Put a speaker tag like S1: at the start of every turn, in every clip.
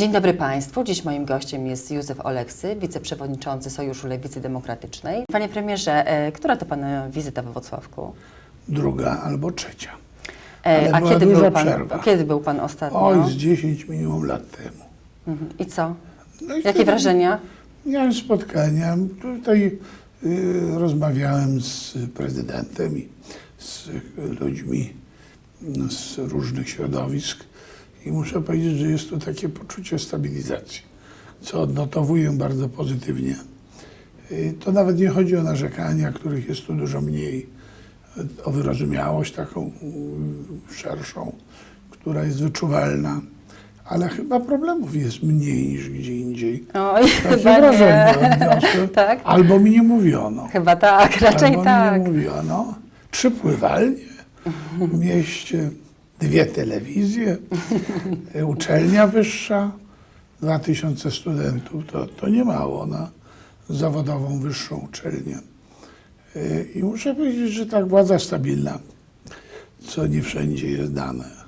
S1: Dzień dobry Państwu. Dziś moim gościem jest Józef Oleksy, wiceprzewodniczący Sojuszu Lewicy Demokratycznej. Panie premierze, e, która to Pana wizyta we Wrocławku?
S2: druga albo trzecia.
S1: E,
S2: Ale
S1: A
S2: była
S1: kiedy
S2: duża
S1: był, pan,
S2: przerwa.
S1: kiedy był Pan ostatnio?
S2: Oj, z 10 minimum lat temu.
S1: Mhm. I co?
S2: No i
S1: Jakie
S2: wtedy
S1: wrażenia?
S2: Miałem spotkania, tutaj y, rozmawiałem z prezydentem i z ludźmi no, z różnych środowisk i muszę powiedzieć, że jest tu takie poczucie stabilizacji, co odnotowuję bardzo pozytywnie. Y, To nawet nie chodzi o narzekania, których jest tu dużo mniej, y, o wyrozumiałość taką y, szerszą, która jest wyczuwalna, ale chyba problemów jest mniej niż gdzie indziej.
S1: Oj,
S2: Takie
S1: chyba
S2: wrażenie
S1: tak?
S2: Albo mi nie mówiono.
S1: Chyba tak, raczej
S2: Albo
S1: tak.
S2: mi nie mówiono. Trzy pływalnie w mieście, dwie telewizje, uczelnia wyższa, dwa tysiące studentów. To, to nie mało na zawodową wyższą uczelnię. E, I muszę powiedzieć, że tak władza stabilna, co nie wszędzie jest dane.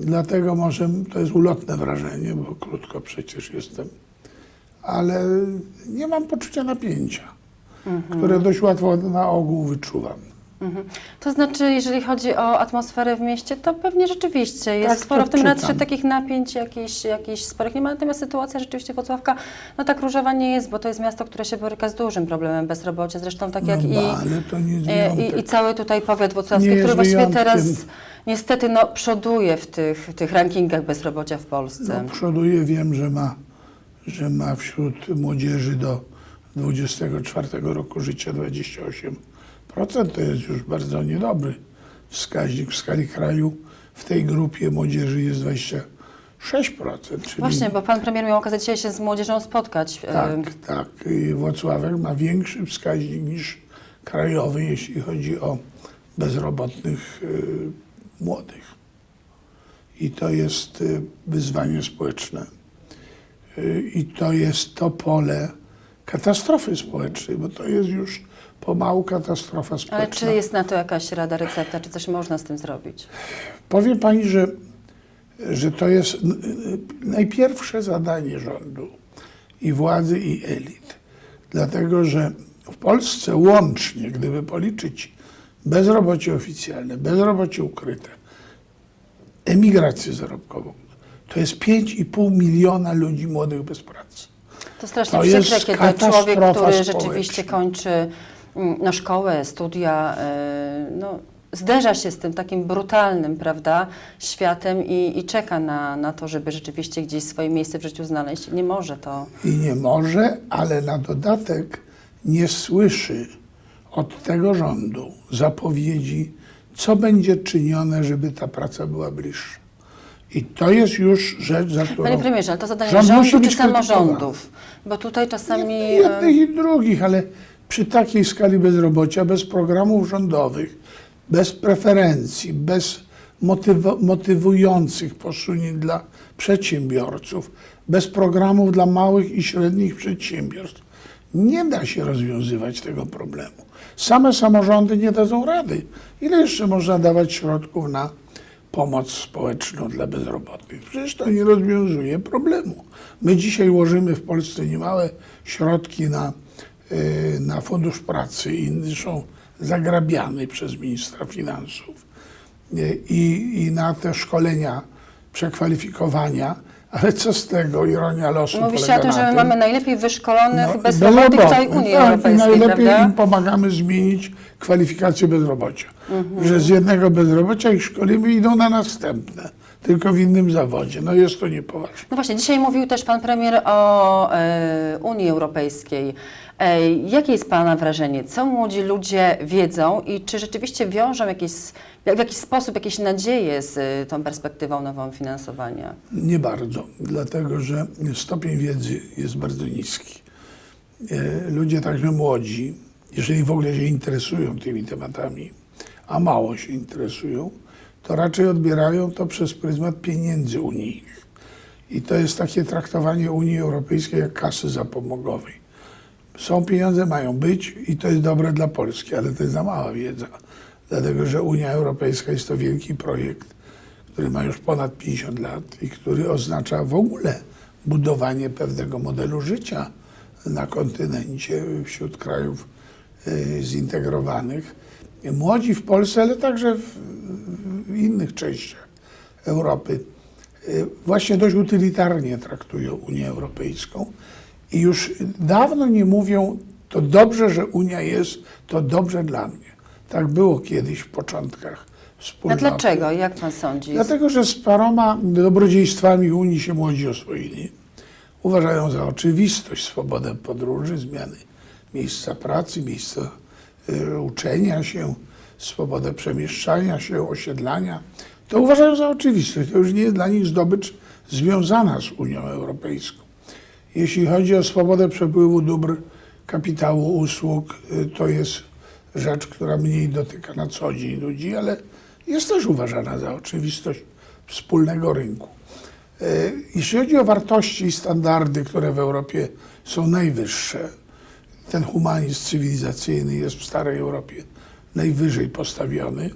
S2: Dlatego może to jest ulotne wrażenie, bo krótko przecież jestem, ale nie mam poczucia napięcia, które dość łatwo na ogół wyczuwam.
S1: Mhm. To znaczy, jeżeli chodzi o atmosferę w mieście, to pewnie rzeczywiście jest
S2: Tak,
S1: sporo w tym metrze takich napięć, jakichś, jakichś sporych nie ma. Natomiast sytuacja rzeczywiście Wrocławka, no tak różowa nie jest, bo to jest miasto, które się boryka z dużym problemem bezrobocia, zresztą tak jak
S2: no,
S1: i,
S2: ba, nie jest
S1: e, i, i cały tutaj powiat wrocławski,
S2: Nie
S1: który właściwie teraz niestety no, przoduje w tych, tych rankingach bezrobocia w Polsce.
S2: No, przoduje, wiem, że ma, że ma wśród młodzieży do 24 roku życia 28%. To jest już bardzo niedobry wskaźnik w skali kraju. W tej grupie młodzieży jest 26%. Czyli
S1: Właśnie, bo pan premier miał okazję dzisiaj się z młodzieżą spotkać. e,
S2: Tak, tak. Włocławek ma większy wskaźnik niż krajowy, jeśli chodzi o bezrobotnych y, młodych. I to jest y, wyzwanie społeczne. Y, I to jest to pole katastrofy społecznej, bo to jest już pomału katastrofa społeczna.
S1: Ale czy jest na to jakaś rada, recepta, czy coś można z tym zrobić?
S2: Powiem pani, że, że to jest najpierwsze zadanie rządu i władzy, i elit. Dlatego, że w Polsce łącznie, gdyby policzyć bezrobocie oficjalne, bezrobocie ukryte, emigrację zarobkową, to jest 5,5 miliona ludzi młodych bez pracy.
S1: To strasznie
S2: To
S1: przykre, kiedy człowiek, który rzeczywiście kończy no, szkołę, studia, e, no, zderza się z tym takim brutalnym, prawda, światem i, i czeka na, na to, żeby rzeczywiście gdzieś swoje miejsce w życiu znaleźć. Nie może to.
S2: I nie może, ale na dodatek nie słyszy od tego rządu zapowiedzi, co będzie czynione, żeby ta praca była bliższa. I to jest już rzecz, za którą
S1: Panie premierze, ale to zadanie
S2: rząd
S1: rządu czy samorządów? Bo tutaj czasami...
S2: jednych i drugich, ale przy takiej skali bezrobocia, bez programów rządowych, bez preferencji, bez motywo- motywujących posunięć dla przedsiębiorców, bez programów dla małych i średnich przedsiębiorstw, nie da się rozwiązywać tego problemu. Same samorządy nie dadzą rady. Ile jeszcze można dawać środków na pomoc społeczną dla bezrobotnych? Przecież to nie rozwiązuje problemu. My dzisiaj łożymy w Polsce niemałe środki na, na Fundusz Pracy i są zagrabiane przez ministra finansów y, i, i na te szkolenia, przekwalifikowania, ale co z tego, ironia losu
S1: Mówiście
S2: polega
S1: o tym, że my mamy najlepiej wyszkolonych
S2: no,
S1: bezrobotnych w całej Unii
S2: tak,
S1: Europejskiej,
S2: najlepiej
S1: prawda?
S2: im pomagamy zmienić kwalifikację bezrobocia.
S1: Mhm.
S2: Że z jednego bezrobocia ich szkolimy i idą na następne, tylko w innym zawodzie. No jest to niepoważne.
S1: No właśnie, dzisiaj mówił też pan premier o e, Unii Europejskiej. E, jakie jest pana wrażenie? Co młodzi ludzie wiedzą i czy rzeczywiście wiążą jakieś, w jakiś sposób jakieś nadzieje z e, tą perspektywą nową finansowania?
S2: Nie bardzo, dlatego że stopień wiedzy jest bardzo niski. E, Ludzie także młodzi, jeżeli w ogóle się interesują tymi tematami, a mało się interesują, to raczej odbierają to przez pryzmat pieniędzy unijnych. I to jest takie traktowanie Unii Europejskiej jak kasy zapomogowej. Są pieniądze, mają być i to jest dobre dla Polski, ale to jest za mała wiedza, dlatego że Unia Europejska jest to wielki projekt, który ma już ponad 50 lat i który oznacza w ogóle budowanie pewnego modelu życia na kontynencie wśród krajów y, zintegrowanych. Młodzi w Polsce, ale także w, w innych częściach Europy y, właśnie dość utylitarnie traktują Unię Europejską i już dawno nie mówią, to dobrze, że Unia jest, to dobrze dla mnie. Tak było kiedyś w początkach
S1: A
S2: wspólnoty.
S1: dlaczego? Jak pan sądzi?
S2: Dlatego, że z paroma dobrodziejstwami Unii się młodzi oswoili. Uważają za oczywistość swobodę podróży, zmiany miejsca pracy, miejsca uczenia się, swobodę przemieszczania się, osiedlania. To uważają za oczywistość. To już nie jest dla nich zdobycz związana z Unią Europejską. Jeśli chodzi o swobodę przepływu dóbr, kapitału, usług, y, to jest rzecz, która mniej dotyka na co dzień ludzi, ale jest też uważana za oczywistość wspólnego rynku. Y, Jeśli chodzi o wartości i standardy, które w Europie są najwyższe, ten humanizm cywilizacyjny jest w starej Europie najwyżej postawiony,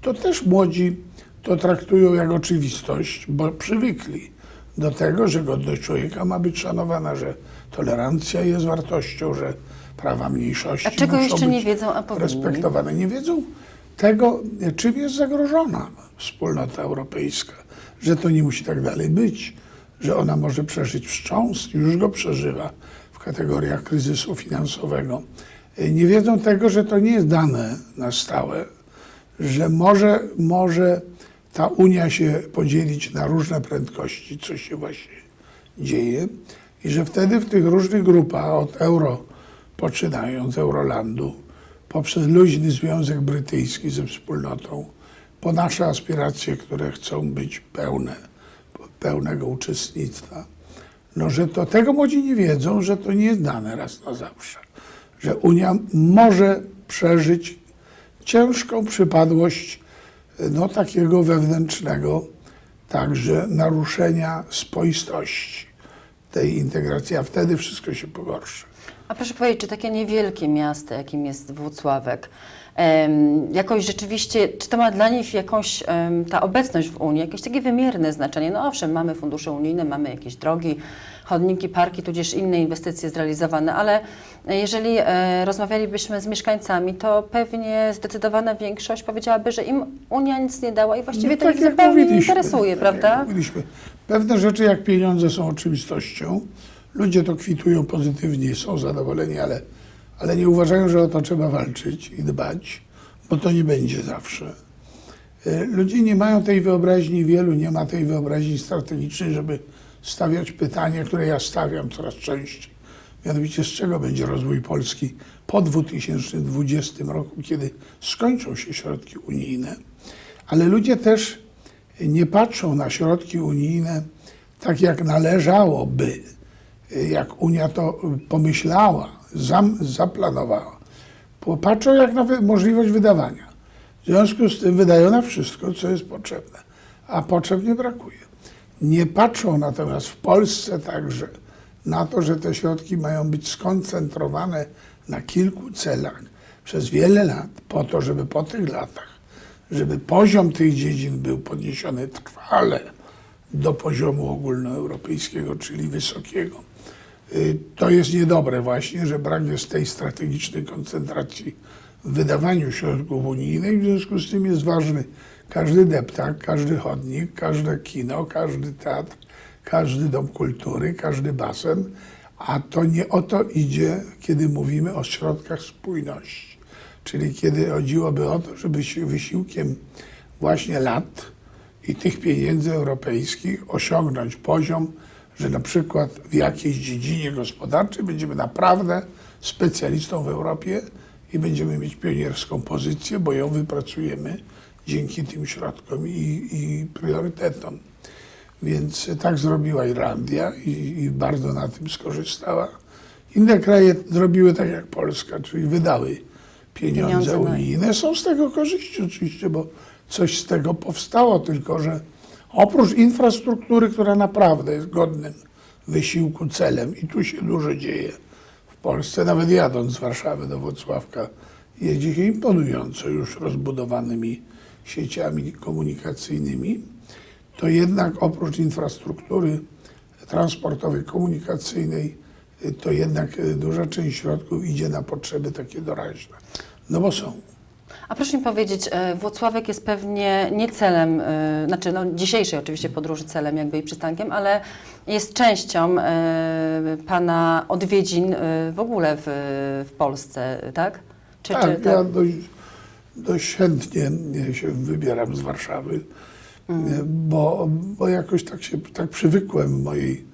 S2: to też młodzi to traktują jak oczywistość, bo przywykli do tego, że godność człowieka ma być szanowana, że tolerancja jest wartością, że prawa mniejszości
S1: A czego
S2: muszą
S1: jeszcze nie wiedzą, a powinni?
S2: respektowane. Nie wiedzą tego, czym jest zagrożona wspólnota europejska, że to nie musi tak dalej być, że ona może przeżyć wstrząs, już go przeżywa kategoriach kryzysu finansowego. Nie wiedzą tego, że to nie jest dane na stałe, że może, może ta Unia się podzielić na różne prędkości, co się właśnie dzieje, i że wtedy w tych różnych grupach, od euro poczynając, Eurolandu, poprzez luźny Związek Brytyjski ze wspólnotą, po nasze aspiracje, które chcą być pełne, pełnego uczestnictwa, no że to tego młodzi nie wiedzą, że to nie jest dane raz na zawsze, że Unia może przeżyć ciężką przypadłość no, takiego wewnętrznego, także naruszenia spoistości tej integracji, a wtedy wszystko się pogorszy.
S1: A proszę powiedzieć, czy takie niewielkie miasto, jakim jest Włocławek, em, jakoś rzeczywiście, czy to ma dla nich jakąś, em, ta obecność w Unii, jakieś takie wymierne znaczenie? No owszem, mamy fundusze unijne, mamy jakieś drogi, chodniki, parki, tudzież inne inwestycje zrealizowane, ale jeżeli e, rozmawialibyśmy z mieszkańcami, to pewnie zdecydowana większość powiedziałaby, że im Unia nic nie dała i właściwie
S2: No
S1: to
S2: tak
S1: ich zupełnie nie interesuje,
S2: tak
S1: prawda?
S2: Jak mówiliśmy. Pewne rzeczy jak pieniądze są oczywistością. Ludzie to kwitują pozytywnie, są zadowoleni, ale, ale nie uważają, że o to trzeba walczyć i dbać, bo to nie będzie zawsze. E, Ludzie nie mają tej wyobraźni, wielu nie ma tej wyobraźni strategicznej, żeby stawiać pytania, które ja stawiam coraz częściej. Mianowicie, z czego będzie rozwój Polski po 2020 roku, kiedy skończą się środki unijne. Ale ludzie też nie patrzą na środki unijne tak, jak należałoby, jak Unia to pomyślała, zam, zaplanowała. Popatrzą jak na możliwość wydawania. W związku z tym wydają na wszystko, co jest potrzebne, a potrzeb nie brakuje. Nie patrzą natomiast w Polsce także na to, że te środki mają być skoncentrowane na kilku celach przez wiele lat, po to, żeby po tych latach, żeby poziom tych dziedzin był podniesiony trwale do poziomu ogólnoeuropejskiego, czyli wysokiego. Y, To jest niedobre właśnie, że brak jest tej strategicznej koncentracji w wydawaniu środków unijnych, w związku z tym jest ważny każdy deptak, każdy chodnik, każde kino, każdy teatr, każdy dom kultury, każdy basen, a to nie o to idzie, kiedy mówimy o środkach spójności. Czyli kiedy chodziłoby o to, żeby się wysiłkiem właśnie lat i tych pieniędzy europejskich osiągnąć poziom, że na przykład w jakiejś dziedzinie gospodarczej będziemy naprawdę specjalistą w Europie i będziemy mieć pionierską pozycję, bo ją wypracujemy dzięki tym środkom i, i priorytetom. Więc tak zrobiła Irlandia i, i bardzo na tym skorzystała. Inne kraje zrobiły tak jak Polska, czyli wydały pieniądze,
S1: Pieniądze, no
S2: unijne. Są z tego korzyści oczywiście, bo coś z tego powstało, tylko że oprócz infrastruktury, która naprawdę jest godnym wysiłku celem i tu się dużo dzieje w Polsce, nawet jadąc z Warszawy do Włocławka, jedzie się imponująco już rozbudowanymi sieciami komunikacyjnymi. to jednak oprócz infrastruktury transportowej, komunikacyjnej, to jednak duża część środków idzie na potrzeby takie doraźne. No bo są.
S1: A proszę mi powiedzieć, e, Włocławek jest pewnie nie celem, e, znaczy no, dzisiejszej oczywiście podróży celem jakby i przystankiem, ale jest częścią e, Pana odwiedzin w ogóle w, w Polsce, tak? Czy,
S2: tak,
S1: czy,
S2: ja dość, dość chętnie się wybieram z Warszawy,
S1: Mhm.
S2: e, bo, bo jakoś tak się tak przywykłem w mojej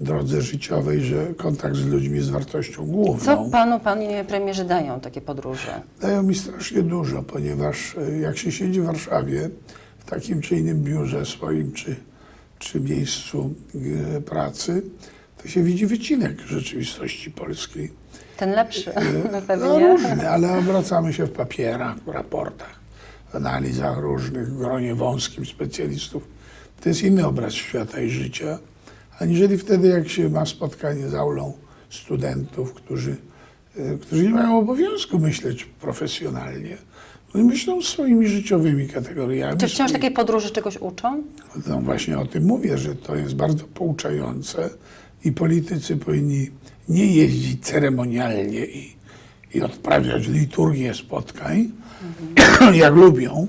S2: drodze życiowej, że kontakt z ludźmi jest wartością główną.
S1: Co Panu, Panie Premierze dają takie podróże?
S2: Dają mi strasznie dużo, ponieważ e, jak się siedzi w Warszawie, w takim czy innym biurze swoim, czy, czy miejscu e, pracy, to się widzi wycinek rzeczywistości polskiej.
S1: Ten lepszy, no
S2: No
S1: pewnie.
S2: różny, ale obracamy się w papierach, w raportach, w analizach różnych, w gronie wąskim specjalistów. To jest inny obraz świata i życia, aniżeli wtedy, jak się ma spotkanie z aulą studentów, którzy, e, którzy nie mają obowiązku myśleć profesjonalnie. Oni myślą swoimi życiowymi kategoriami.
S1: Czy wciąż
S2: swoimi-
S1: takie podróże czegoś uczą?
S2: no właśnie o tym mówię, że to jest bardzo pouczające i politycy powinni nie jeździć ceremonialnie i, i odprawiać liturgię spotkań, jak lubią,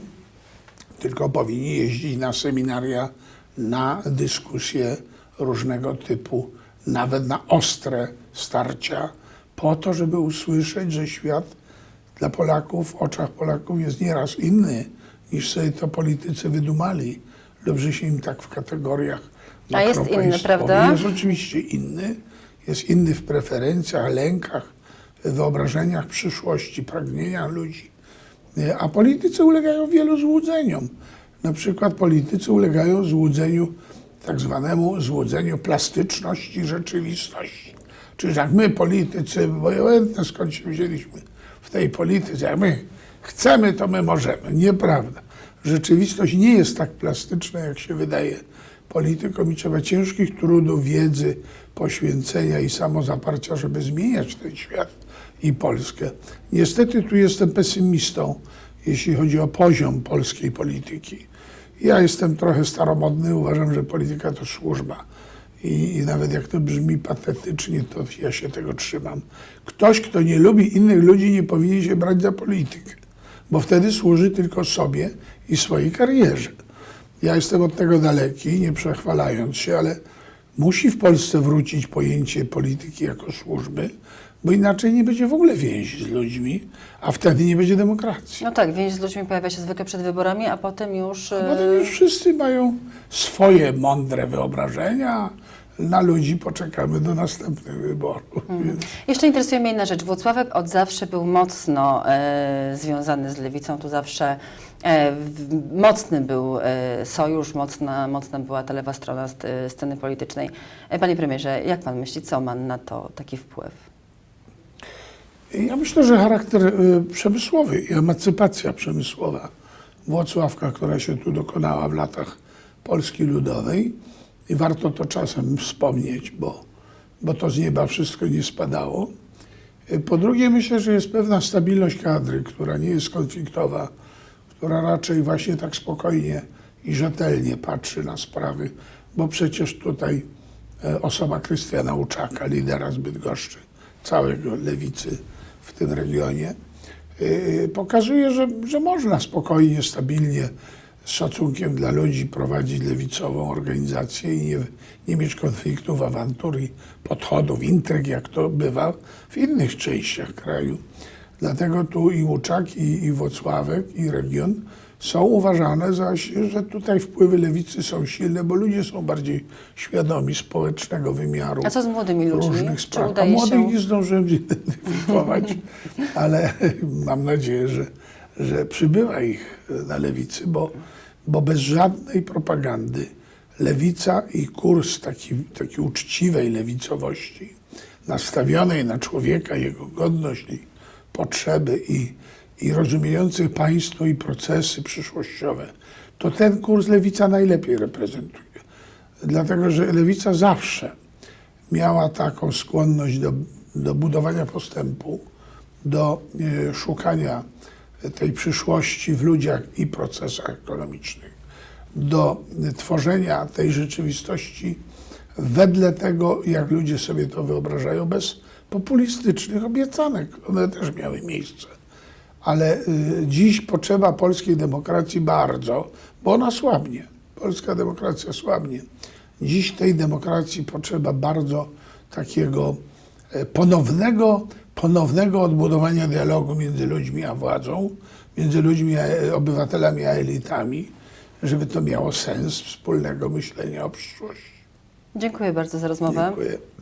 S2: tylko powinni jeździć na seminaria, na dyskusje różnego typu, nawet na ostre starcia, po to, żeby usłyszeć, że świat dla Polaków, w oczach Polaków jest nieraz inny, niż sobie to politycy wydumali, lub że się im tak w kategoriach
S1: A jest inny, prawda?
S2: Jest oczywiście inny. Jest inny w preferencjach, lękach, wyobrażeniach przyszłości, pragnieniach ludzi. A politycy ulegają wielu złudzeniom. Na przykład politycy ulegają złudzeniu, tak zwanemu złudzeniu plastyczności rzeczywistości. Czyli jak my politycy, bo obojętne skąd się wzięliśmy w tej polityce, jak my chcemy, to my możemy. Nieprawda. Rzeczywistość nie jest tak plastyczna, jak się wydaje politykom i trzeba ciężkich trudów, wiedzy, poświęcenia i samozaparcia, żeby zmieniać ten świat i Polskę. Niestety tu jestem pesymistą, jeśli chodzi o poziom polskiej polityki. Ja jestem trochę staromodny, uważam, że polityka to służba. I, I nawet jak to brzmi patetycznie, to ja się tego trzymam. Ktoś, kto nie lubi innych ludzi, nie powinien się brać za politykę, bo wtedy służy tylko sobie i swojej karierze. Ja jestem od tego daleki, nie przechwalając się, ale musi w Polsce wrócić pojęcie polityki jako służby, bo inaczej nie będzie w ogóle więzi z ludźmi, a wtedy nie będzie demokracji.
S1: No tak, więź z ludźmi pojawia się zwykle przed wyborami, a potem już...
S2: A
S1: e,
S2: potem już wszyscy mają swoje mądre wyobrażenia. Na ludzi poczekamy do następnych wyborów. Więc
S1: Jeszcze interesuje mnie inna rzecz. Włocławek od zawsze był mocno e, związany z lewicą. Tu zawsze e, w, mocny był e, sojusz, mocna, mocna była ta lewa strona st, sceny politycznej. E, panie premierze, jak pan myśli, co ma na to taki wpływ?
S2: Ja myślę, że charakter y, przemysłowy i emancypacja przemysłowa Włocławka, która się tu dokonała w latach Polski Ludowej i warto to czasem wspomnieć, bo, bo to z nieba wszystko nie spadało. Y, Po drugie myślę, że jest pewna stabilność kadry, która nie jest konfliktowa, która raczej właśnie tak spokojnie i rzetelnie patrzy na sprawy, bo przecież tutaj e, osoba Krystiana Łuczaka, lidera z Bydgoszczy, całego lewicy w tym regionie, yy, pokazuje, że, że można spokojnie, stabilnie, z szacunkiem dla ludzi prowadzić lewicową organizację i nie, nie mieć konfliktów, awantur i podchodów, intryg, jak to bywa w innych częściach kraju. Dlatego tu i Łuczak, i, i Włocławek, i region są uważane zaś, że tutaj wpływy lewicy są silne, bo ludzie są bardziej świadomi społecznego wymiaru
S1: A co z młodymi ludźmi?
S2: różnych spraw. A młodych
S1: się...
S2: nie zdążyłem zidentyfikować, ale mam nadzieję, że, że przybywa ich na lewicy, bo, bo bez żadnej propagandy lewica i kurs taki, taki uczciwej lewicowości, nastawionej na człowieka, jego godność i potrzeby i, i rozumiejących państwo i procesy przyszłościowe, to ten kurs lewica najlepiej reprezentuje. Dlatego, że lewica zawsze miała taką skłonność do, do budowania postępu, do e, szukania tej przyszłości w ludziach i procesach ekonomicznych, do tworzenia tej rzeczywistości wedle tego, jak ludzie sobie to wyobrażają, bez populistycznych obiecanek. One też miały miejsce. Ale y, dziś potrzeba polskiej demokracji bardzo, bo ona słabnie. Polska demokracja słabnie. Dziś tej demokracji potrzeba bardzo takiego e, ponownego, ponownego odbudowania dialogu między ludźmi a władzą, między ludźmi, a, obywatelami a elitami, żeby to miało sens wspólnego myślenia o przyszłości.
S1: Dziękuję bardzo za rozmowę.
S2: Dziękuję.